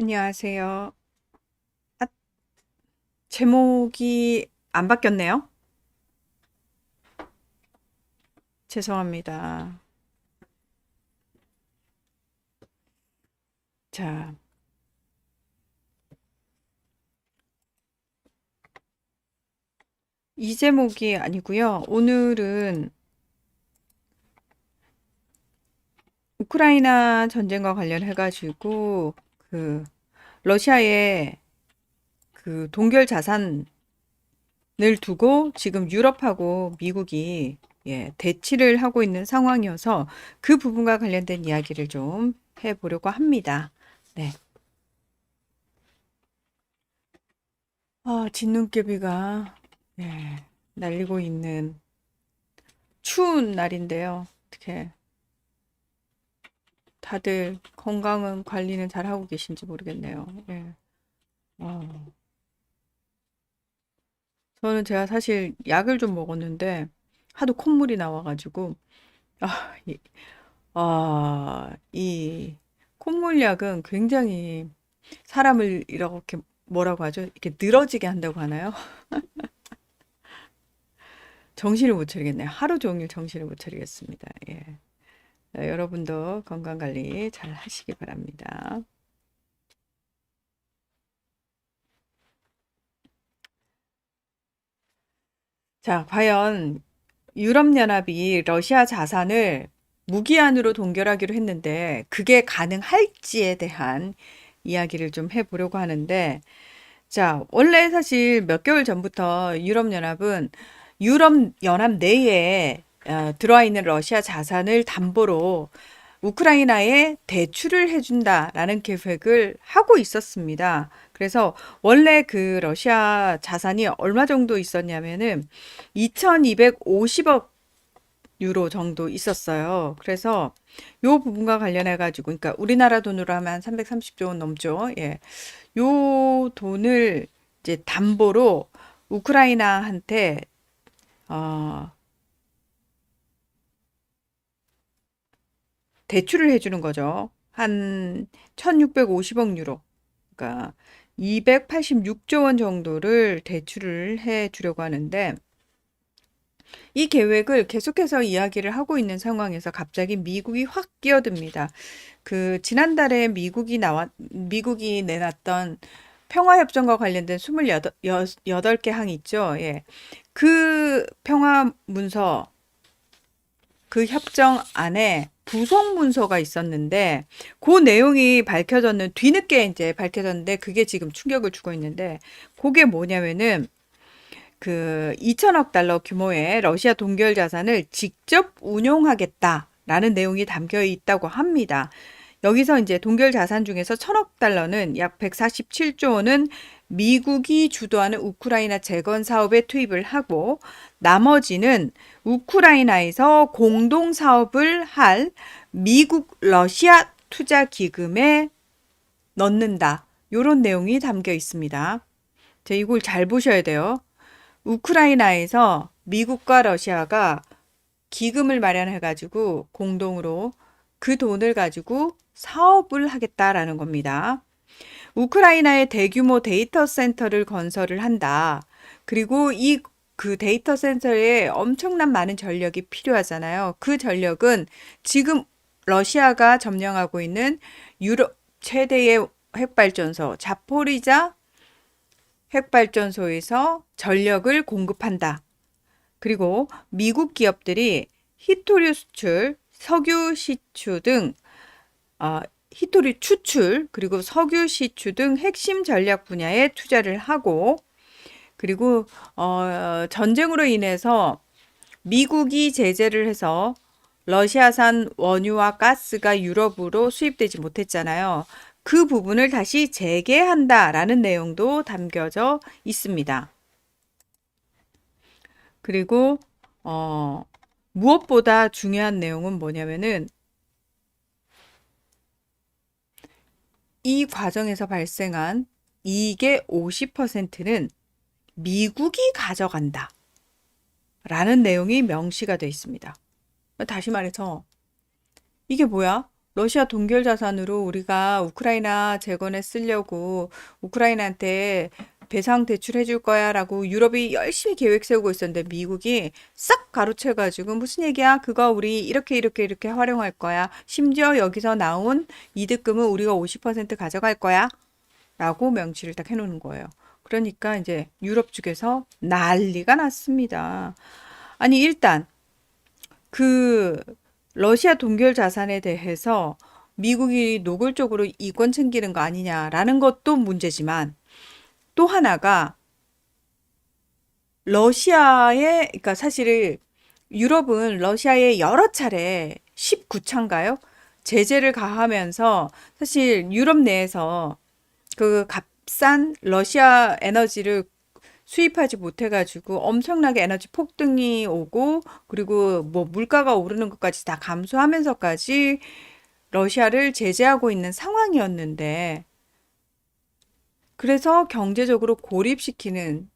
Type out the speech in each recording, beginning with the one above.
안녕하세요. 아, 제목이 안 바뀌었네요. 죄송합니다. 자, 이 제목이 아니고요. 오늘은 우크라이나 전쟁과 관련해 가지고 그 러시아의 그 동결 자산을 두고 지금 유럽하고 미국이 예, 대치를 하고 있는 상황이어서 그 부분과 관련된 이야기를 좀 해보려고 합니다. 네. 아, 진눈깨비가 예, 날리고 있는 추운 날인데요. 어떻게 다들 건강은 관리는 잘 하고 계신지 모르겠네요. 예. 어, 저는 제가 사실 약을 좀 먹었는데 하도 콧물이 나와가지고 아, 이, 아, 이 콧물 약은 굉장히 사람을 이렇게 뭐라고 하죠? 이렇게 늘어지게 한다고 하나요? 정신을 못 차리겠네요. 하루 종일 정신을 못 차리겠습니다. 예. 네, 여러분도 건강 관리 잘 하시기 바랍니다. 자, 과연 유럽연합이 러시아 자산을 무기한으로 동결하기로 했는데 그게 가능할지에 대한 이야기를 좀 해보려고 하는데 자, 원래 사실 몇 개월 전부터 유럽연합은 유럽연합 내에 어, 들어와 있는 러시아 자산을 담보로 우크라이나에 대출을 해준다라는 계획을 하고 있었습니다. 그래서 원래 그 러시아 자산이 얼마 정도 있었냐면은 2250억 유로 정도 있었어요. 그래서 요 부분과 관련해 가지고 그러니까 우리나라 돈으로 하면 한 330조 원 넘죠. 예. 요 돈을 이제 담보로 우크라이나한테 어 대출을 해주는 거죠. 한 1650억 유로. 그러니까 286조 원 정도를 대출을 해 주려고 하는데 이 계획을 계속해서 이야기를 하고 있는 상황에서 갑자기 미국이 확 끼어듭니다. 그 지난달에 미국이 나왔 미국이 내놨던 평화협정과 관련된 28, 개 항 있죠. 예. 그 평화 문서 그 협정 안에 부속 문서가 있었는데 그 내용이 밝혀졌는 뒤늦게 이제 밝혀졌는데 그게 지금 충격을 주고 있는데 그게 뭐냐면은 그 2천억 달러 규모의 러시아 동결 자산을 직접 운용하겠다라는 내용이 담겨 있다고 합니다. 여기서 이제 동결 자산 중에서 천억 달러는 약 147조 원은 미국이 주도하는 우크라이나 재건 사업에 투입을 하고 나머지는 우크라이나에서 공동 사업을 할 미국 러시아 투자 기금에 넣는다. 요런 내용이 담겨 있습니다. 자, 이걸 잘 보셔야 돼요. 우크라이나에서 미국과 러시아가 기금을 마련해 가지고 공동으로 그 돈을 가지고 사업을 하겠다라는 겁니다. 우크라이나에 대규모 데이터 센터를 건설을 한다. 그리고 이 그 데이터 센터에 엄청난 많은 전력이 필요하잖아요. 그 전력은 지금 러시아가 점령하고 있는 유럽 최대의 핵발전소 자포리자 핵발전소에서 전력을 공급한다. 그리고 미국 기업들이 히토류 수출, 석유 시추 등 어, 히토리 추출 그리고 석유 시추 등 핵심 전략 분야에 투자를 하고 그리고 어, 전쟁으로 인해서 미국이 제재를 해서 러시아산 원유와 가스가 유럽으로 수입되지 못했잖아요. 그 부분을 다시 재개한다라는 내용도 담겨져 있습니다. 그리고 어, 무엇보다 중요한 내용은 뭐냐면은 이 과정에서 발생한 이익의 50%는 미국이 가져간다. 라는 내용이 명시가 되어 있습니다. 다시 말해서 이게 뭐야? 러시아 동결 자산으로 우리가 우크라이나 재건에 쓰려고 우크라이나한테 배상 대출해 줄 거야 라고 유럽이 열심히 계획 세우고 있었는데 미국이 싹 가로채 가지고 무슨 얘기야? 그거 우리 이렇게 이렇게 이렇게 활용할 거야. 심지어 여기서 나온 이득금은 우리가 50% 가져갈 거야. 라고 명시를 딱 해놓는 거예요. 그러니까 이제 유럽 쪽에서 난리가 났습니다. 아니, 일단 그 러시아 동결 자산에 대해서 미국이 노골적으로 이권 챙기는 거 아니냐라는 것도 문제지만 또 하나가 러시아의 그러니까 사실 유럽은 러시아에 여러 차례 19차인가요? 제재를 가하면서 사실 유럽 내에서 그 값싼 러시아 에너지를 수입하지 못해가지고 엄청나게 에너지 폭등이 오고 그리고 뭐 물가가 오르는 것까지 다 감수하면서까지 러시아를 제재하고 있는 상황이었는데 그래서 경제적으로 고립시키는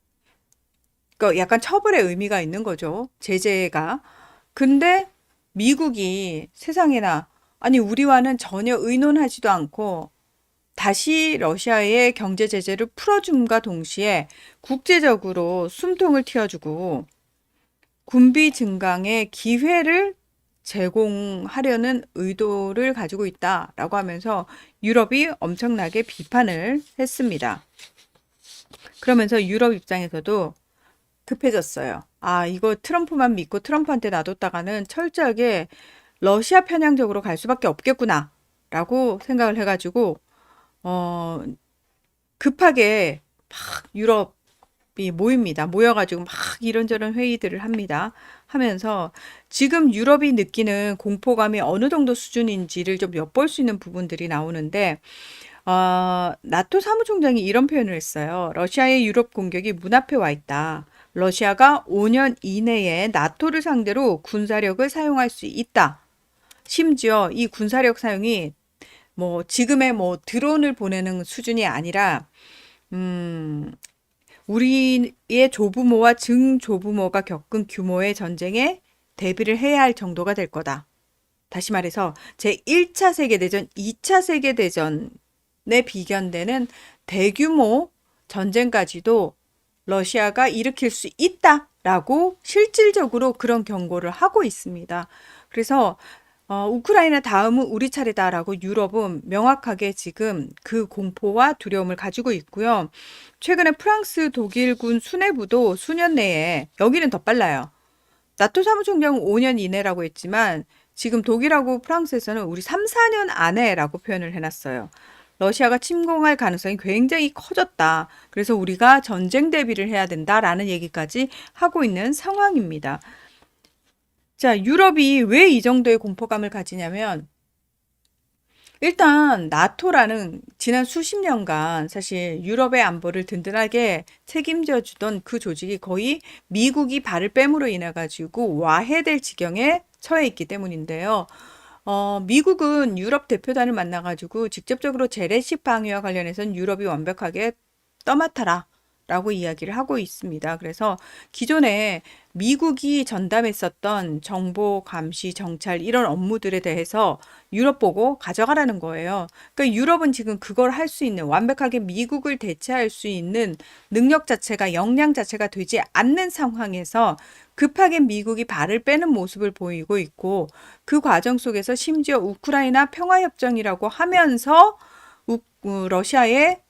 그 약간 처벌의 의미가 있는 거죠. 제재가. 근데 미국이 세상에나 아니 우리와는 전혀 의논하지도 않고 다시 러시아의 경제 제재를 풀어줌과 동시에 국제적으로 숨통을 틔워주고 군비 증강의 기회를 제공하려는 의도를 가지고 있다라고 하면서 유럽이 엄청나게 비판을 했습니다. 그러면서 유럽 입장에서도 급해졌어요. 아, 이거 트럼프만 믿고 트럼프한테 놔뒀다가는 철저하게 러시아 편향적으로 갈 수밖에 없겠구나. 라고 생각을 해가지고, 어, 급하게 막 유럽이 모입니다. 모여가지고 막 이런저런 회의들을 합니다. 하면서 지금 유럽이 느끼는 공포감이 어느 정도 수준인지를 좀 엿볼 수 있는 부분들이 나오는데, 어, 나토 사무총장이 이런 표현을 했어요. 러시아의 유럽 공격이 문 앞에 와 있다. 러시아가 5년 이내에 나토를 상대로 군사력을 사용할 수 있다. 심지어 이 군사력 사용이 뭐 지금의 뭐 드론을 보내는 수준이 아니라 음, 우리의 조부모와 증조부모가 겪은 규모의 전쟁에 대비를 해야 할 정도가 될 거다. 다시 말해서 제1차 세계대전, 2차 세계대전에 비견되는 대규모 전쟁까지도 러시아가 일으킬 수 있다라고 실질적으로 그런 경고를 하고 있습니다. 그래서 어, 우크라이나 다음은 우리 차례다라고 유럽은 명확하게 지금 그 공포와 두려움을 가지고 있고요. 최근에 프랑스 독일군 수뇌부도 수년 내에 여기는 더 빨라요. 나토 사무총장은 5년 이내라고 했지만 지금 독일하고 프랑스에서는 우리 3, 4년 안에라고 표현을 해놨어요. 러시아가 침공할 가능성이 굉장히 커졌다. 그래서 우리가 전쟁 대비를 해야 된다라는 얘기까지 하고 있는 상황입니다. 자, 유럽이 왜 이 정도의 공포감을 가지냐면, 일단, 나토라는 지난 수십 년간 사실 유럽의 안보를 든든하게 책임져 주던 그 조직이 거의 미국이 발을 뺨으로 인해 가지고 와해될 지경에 처해 있기 때문인데요. 어, 미국은 유럽 대표단을 만나 가지고 직접적으로 재래식 방위와 관련해서는 유럽이 완벽하게 떠맡아라. 라고 이야기를 하고 있습니다. 그래서 기존에 미국이 전담했었던 정보 감시, 정찰 이런 업무들에 대해서 유럽 보고 가져가라는 거예요. 그러니까 유럽은 지금 그걸 할 수 있는 완벽하게 미국을 대체할 수 있는 능력 자체가 역량 자체가 되지 않는 상황에서 급하게 미국이 발을 빼는 모습을 보이고 있고 그 과정 속에서 심지어 우크라이나 평화협정이라고 하면서 우, 어, 러시아에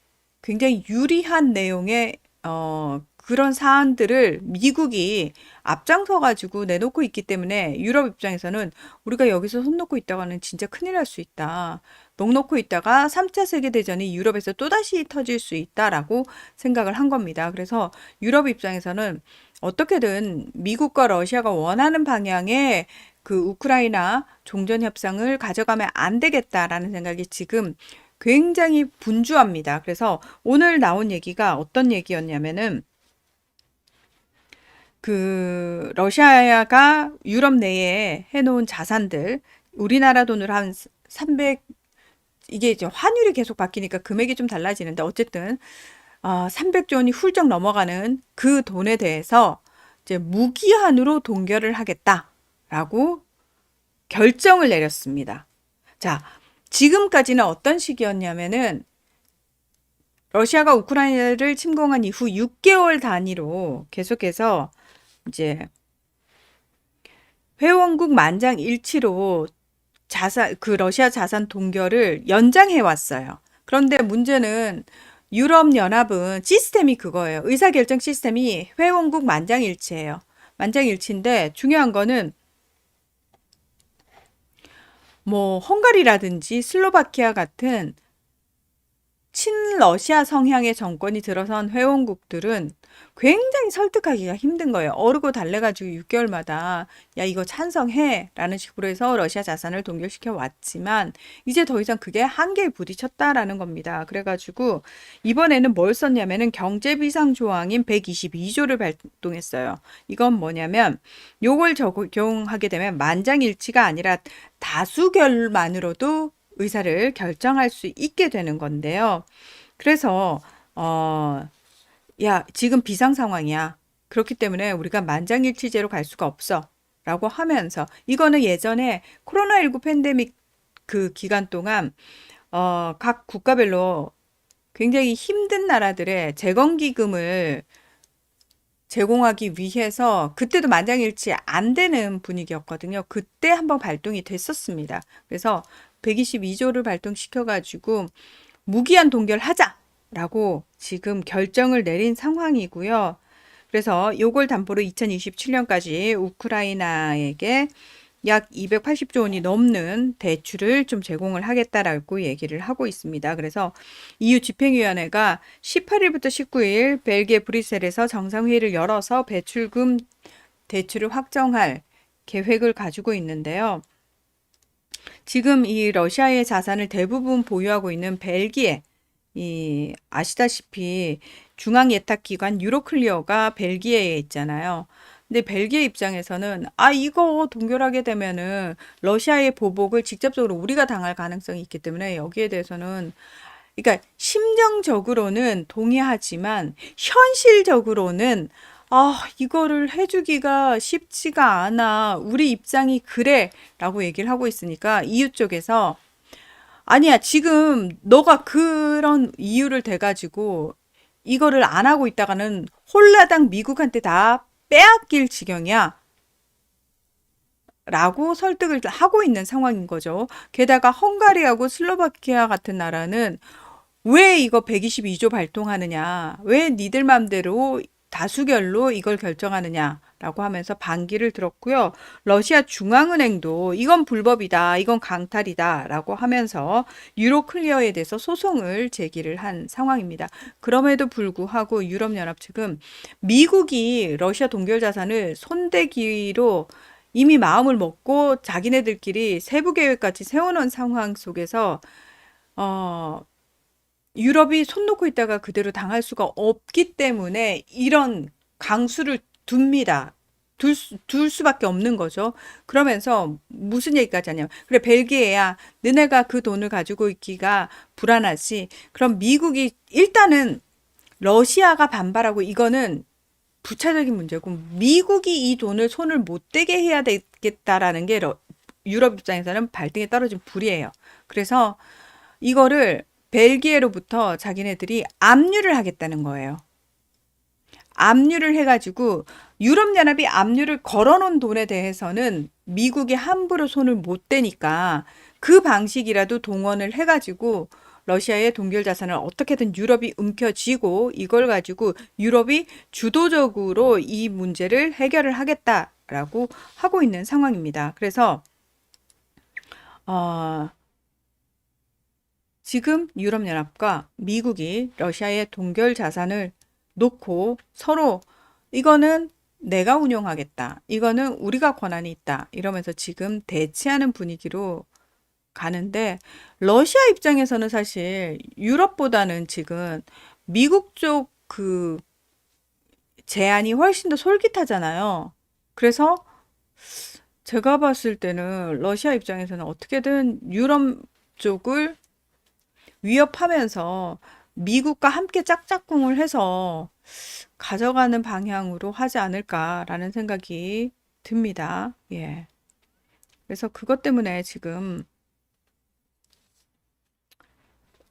굉장히 유리한 내용의 어, 그런 사안들을 미국이 앞장서 가지고 내놓고 있기 때문에 유럽 입장에서는 우리가 여기서 손 놓고 있다가는 진짜 큰일 날 수 있다. 넋 놓고 있다가 3차 세계대전이 유럽에서 또다시 터질 수 있다라고 생각을 한 겁니다. 그래서 유럽 입장에서는 어떻게든 미국과 러시아가 원하는 방향의 그 우크라이나 종전 협상을 가져가면 안 되겠다라는 생각이 지금 굉장히 분주합니다. 그래서 오늘 나온 얘기가 어떤 얘기였냐면은 그 러시아가 유럽 내에 해놓은 자산들 우리나라 돈으로 한 300, 이게 이제 환율이 계속 바뀌니까 금액이 좀 달라지는데 어쨌든 어, 300조 원이 훌쩍 넘어가는 그 돈에 대해서 이제 무기한으로 동결을 하겠다라고 결정을 내렸습니다. 자, 지금까지는 어떤 시기였냐면은 러시아가 우크라이나를 침공한 이후 6개월 단위로 계속해서 이제 회원국 만장 일치로 자산, 그 러시아 자산 동결을 연장해 왔어요. 그런데 문제는 유럽 연합은 시스템이 그거예요. 의사 결정 시스템이 회원국 만장 일치예요. 만장 일치인데 중요한 거는 뭐 헝가리라든지 슬로바키아 같은 친러시아 성향의 정권이 들어선 회원국들은 굉장히 설득하기가 힘든 거예요. 어르고 달래가지고 6개월마다 야 이거 찬성해 라는 식으로 해서 러시아 자산을 동결시켜 왔지만 이제 더 이상 그게 한계에 부딪혔다라는 겁니다. 그래가지고 이번에는 뭘 썼냐면은 경제 비상 조항인 122조를 발동했어요. 이건 뭐냐면 요걸 적용하게 되면 만장일치가 아니라 다수결만으로도 의사를 결정할 수 있게 되는 건데요. 그래서 어, 야, 지금 비상 상황이야. 그렇기 때문에 우리가 만장일치제로 갈 수가 없어. 라고 하면서 이거는 예전에 코로나19 팬데믹 그 기간 동안 어, 각 국가별로 굉장히 힘든 나라들의 재건기금을 제공하기 위해서 그때도 만장일치 안 되는 분위기였거든요. 그때 한번 발동이 됐었습니다. 그래서 122조를 발동시켜가지고 무기한 동결하자라고 지금 결정을 내린 상황이고요. 그래서 요걸 담보로 2027년까지 우크라이나에게 약 280조 원이 넘는 대출을 좀 제공을 하겠다라고 얘기를 하고 있습니다. 그래서 EU 집행위원회가 18일부터 19일 벨기에 브뤼셀에서 정상회의를 열어서 배출금 대출을 확정할 계획을 가지고 있는데요. 지금 이 러시아의 자산을 대부분 보유하고 있는 벨기에, 이 아시다시피 중앙 예탁 기관 유로클리어가 벨기에에 있잖아요. 근데 벨기에 입장에서는 아 이거 동결하게 되면은 러시아의 보복을 직접적으로 우리가 당할 가능성이 있기 때문에 여기에 대해서는 그러니까 심정적으로는 동의하지만 현실적으로는 아, 이거를 해주기가 쉽지가 않아. 우리 입장이 그래. 라고 얘기를 하고 있으니까 이유 쪽에서 아니야, 지금 너가 그런 이유를 대가지고 이거를 안 하고 있다가는 홀라당 미국한테 다 빼앗길 지경이야. 라고 설득을 하고 있는 상황인 거죠. 게다가 헝가리하고 슬로바키아 같은 나라는 왜 이거 122조 발동하느냐? 왜 니들 맘대로 다수결로 이걸 결정하느냐라고 하면서 반기를 들었고요. 러시아 중앙은행도 이건 불법이다, 이건 강탈이다라고 하면서 유로 클리어에 대해서 소송을 제기를 한 상황입니다. 그럼에도 불구하고 유럽연합 측은 미국이 러시아 동결 자산을 손대기로 이미 마음을 먹고 자기네들끼리 세부 계획까지 세워놓은 상황 속에서 어, 유럽이 손 놓고 있다가 그대로 당할 수가 없기 때문에 이런 강수를 둡니다. 둘, 수, 둘 수밖에 없는 거죠. 그러면서 무슨 얘기까지 하냐면, 그래, 벨기에야, 너네가 그 돈을 가지고 있기가 불안하지. 그럼 미국이, 일단은 러시아가 반발하고 이거는 부차적인 문제고, 미국이 이 돈을 손을 못 대게 해야 되겠다라는 게 러, 유럽 입장에서는 발등에 떨어진 불이에요. 그래서 이거를 벨기에로부터 자기네들이 압류를 하겠다는 거예요. 압류를 해가지고 유럽연합이 압류를 걸어놓은 돈에 대해서는 미국이 함부로 손을 못 대니까 그 방식이라도 동원을 해가지고 러시아의 동결 자산을 어떻게든 유럽이 움켜쥐고 이걸 가지고 유럽이 주도적으로 이 문제를 해결을 하겠다라고 하고 있는 상황입니다. 그래서 어, 지금 유럽연합과 미국이 러시아의 동결 자산을 놓고 서로 이거는 내가 운용하겠다. 이거는 우리가 권한이 있다. 이러면서 지금 대치하는 분위기로 가는데 러시아 입장에서는 사실 유럽보다는 지금 미국 쪽 그 제안이 훨씬 더 솔깃하잖아요. 그래서 제가 봤을 때는 러시아 입장에서는 어떻게든 유럽 쪽을 위협하면서 미국과 함께 짝짝꿍을 해서 가져가는 방향으로 하지 않을까라는 생각이 듭니다. 예. 그래서 그것 때문에 지금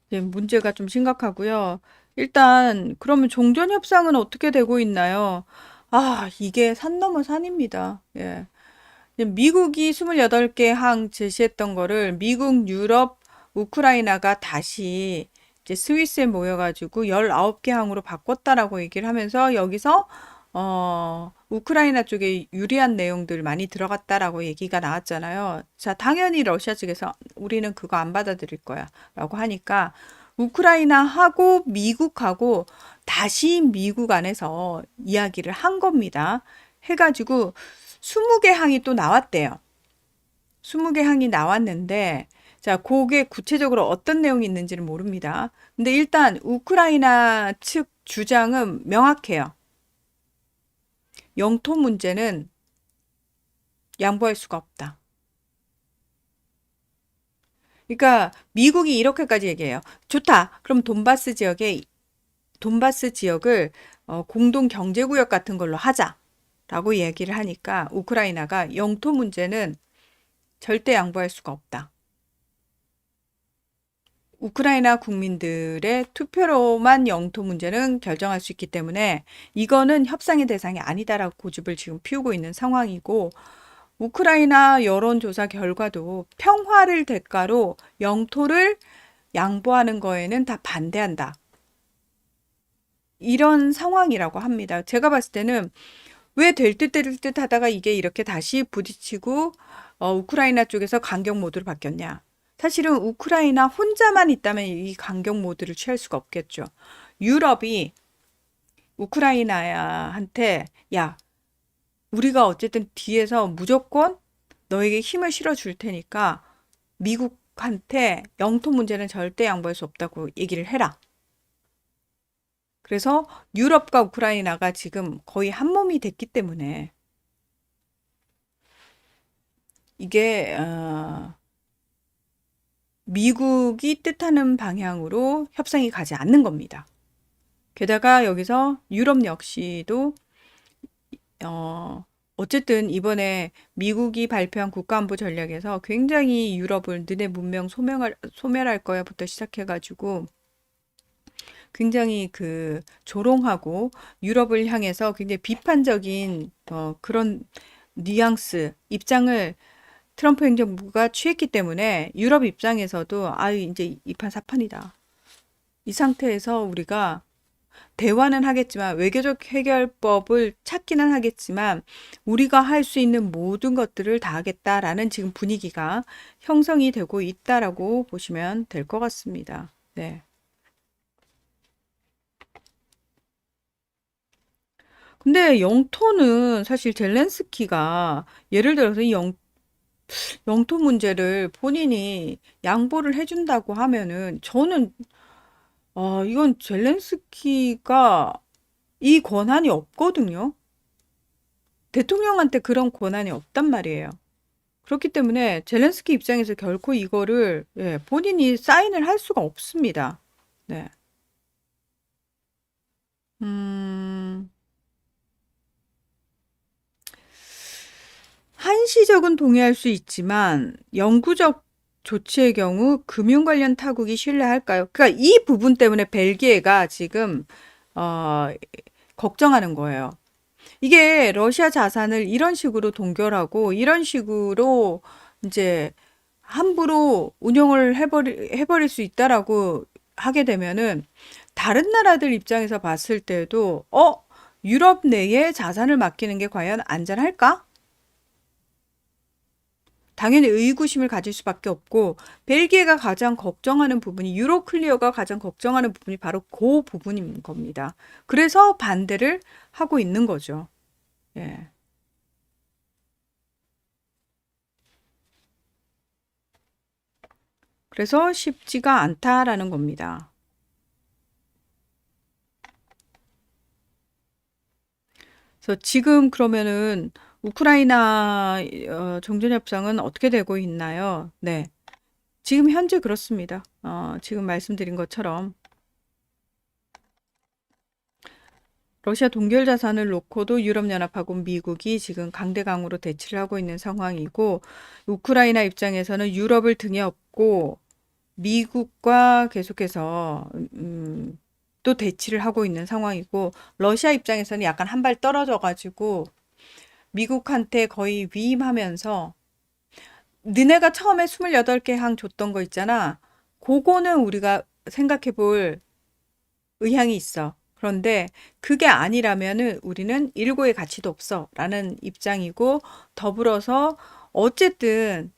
네, 문제가 좀 심각하고요. 일단 그러면 종전 협상은 어떻게 되고 있나요? 아, 이게 산 넘어 산입니다. 예. 미국이 28개 항 제시했던 거를 미국, 유럽, 우크라이나가 다시 이제 스위스에 모여가지고 19개 항으로 바꿨다라고 얘기를 하면서 여기서 어, 우크라이나 쪽에 유리한 내용들 많이 들어갔다라고 얘기가 나왔잖아요. 자, 당연히 러시아 측에서 우리는 그거 안 받아들일 거야. 라고 하니까 우크라이나하고 미국하고 다시 미국 안에서 이야기를 한 겁니다. 해가지고 20개 항이 또 나왔대요. 20개 항이 나왔는데, 자, 그게 구체적으로 어떤 내용이 있는지는 모릅니다. 근데 일단 우크라이나 측 주장은 명확해요. 영토 문제는 양보할 수가 없다. 그러니까 미국이 이렇게까지 얘기해요. 좋다. 그럼 돈바스 지역에 돈바스 지역을 어, 공동 경제 구역 같은 걸로 하자라고 얘기를 하니까 우크라이나가 영토 문제는 절대 양보할 수가 없다. 우크라이나 국민들의 투표로만 영토 문제는 결정할 수 있기 때문에 이거는 협상의 대상이 아니다라고 고집을 지금 피우고 있는 상황이고 우크라이나 여론조사 결과도 평화를 대가로 영토를 양보하는 거에는 다 반대한다. 이런 상황이라고 합니다. 제가 봤을 때는 왜 될 듯 될 듯 하다가 이게 이렇게 다시 부딪히고 어, 우크라이나 쪽에서 강경 모드로 바뀌었냐. 사실은 우크라이나 혼자만 있다면 이 강경 모드를 취할 수가 없겠죠. 유럽이 우크라이나한테 야, 우리가 어쨌든 뒤에서 무조건 너에게 힘을 실어 줄 테니까 미국한테 영토 문제는 절대 양보할 수 없다고 얘기를 해라. 그래서 유럽과 우크라이나가 지금 거의 한 몸이 됐기 때문에 이게 어, 미국이 뜻하는 방향으로 협상이 가지 않는 겁니다. 게다가 여기서 유럽 역시도 어, 어쨌든 이번에 미국이 발표한 국가안보 전략에서 굉장히 유럽을 너네 문명 소멸할, 소멸할 거야부터 시작해가지고 굉장히 그 조롱하고 유럽을 향해서 굉장히 비판적인 어, 그런 뉘앙스 입장을 트럼프 행정부가 취했기 때문에 유럽 입장에서도 아유 이제 이판 사판이다. 이 상태에서 우리가 대화는 하겠지만 외교적 해결법을 찾기는 하겠지만 우리가 할 수 있는 모든 것들을 다 하겠다라는 지금 분위기가 형성이 되고 있다라고 보시면 될 것 같습니다. 네. 근데 영토는 사실 젤렌스키가 예를 들어서 이 영, 영토 문제를 본인이 양보를 해준다고 하면은 저는 아, 이건 젤렌스키가 이 권한이 없거든요. 대통령한테 그런 권한이 없단 말이에요. 그렇기 때문에 젤렌스키 입장에서 결코 이거를 예, 본인이 사인을 할 수가 없습니다. 네. 음, 한시적은 동의할 수 있지만 영구적 조치의 경우 금융 관련 타국이 신뢰할까요? 그러니까 이 부분 때문에 벨기에가 지금 어, 걱정하는 거예요. 이게 러시아 자산을 이런 식으로 동결하고 이런 식으로 이제 함부로 운영을 해버리, 해버릴 수 있다라고 하게 되면은 다른 나라들 입장에서 봤을 때도 어 유럽 내에 자산을 맡기는 게 과연 안전할까? 당연히 의구심을 가질 수밖에 없고 벨기에가 가장 걱정하는 부분이 유로클리어가 가장 걱정하는 부분이 바로 그 부분인 겁니다. 그래서 반대를 하고 있는 거죠. 예. 그래서 쉽지가 않다라는 겁니다. 그래서 지금 그러면은 우크라이나 어, 정전 협상은 어떻게 되고 있나요? 네. 지금 현재 그렇습니다. 어, 지금 말씀드린 것처럼 러시아 동결 자산을 놓고도 유럽연합하고 미국이 지금 강대강으로 대치를 하고 있는 상황이고 우크라이나 입장에서는 유럽을 등에 업고 미국과 계속해서 음, 또 대치를 하고 있는 상황이고 러시아 입장에서는 약간 한 발 떨어져 가지고 미국한테 거의 위임하면서 너네가 처음에 28개 항 줬던 거 있잖아. 그거는 우리가 생각해 볼 의향이 있어. 그런데 그게 아니라면은 우리는 일고의 가치도 없어. 라는 입장이고 더불어서 어쨌든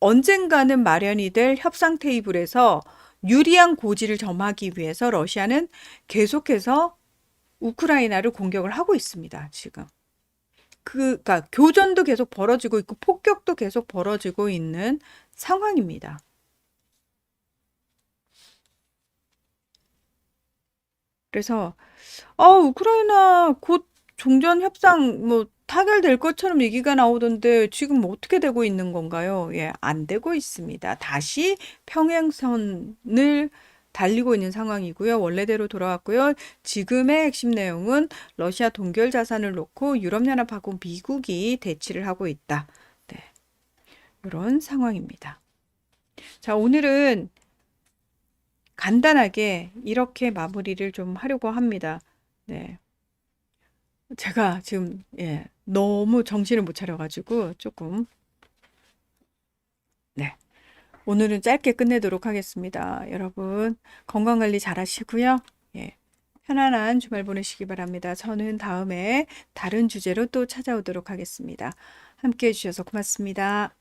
언젠가는 마련이 될 협상 테이블에서 유리한 고지를 점하기 위해서 러시아는 계속해서 우크라이나를 공격을 하고 있습니다. 지금. 그, 그러니까 교전도 계속 벌어지고 있고 폭격도 계속 벌어지고 있는 상황입니다. 그래서 아, 우크라이나 곧 종전 협상 뭐 타결될 것처럼 얘기가 나오던데 지금 뭐 어떻게 되고 있는 건가요? 예, 안 되고 있습니다. 다시 평행선을 달리고 있는 상황이고요. 원래대로 돌아왔고요. 지금의 핵심 내용은 러시아 동결 자산을 놓고 유럽연합하고 미국이 대치를 하고 있다. 네. 이런 상황입니다. 자, 오늘은 간단하게 이렇게 마무리를 좀 하려고 합니다. 네. 제가 지금 예, 너무 정신을 못 차려가지고 조금 네. 오늘은 짧게 끝내도록 하겠습니다. 여러분 건강 관리 잘 하시고요. 예. 편안한 주말 보내시기 바랍니다. 저는 다음에 다른 주제로 또 찾아오도록 하겠습니다. 함께 해주셔서 고맙습니다.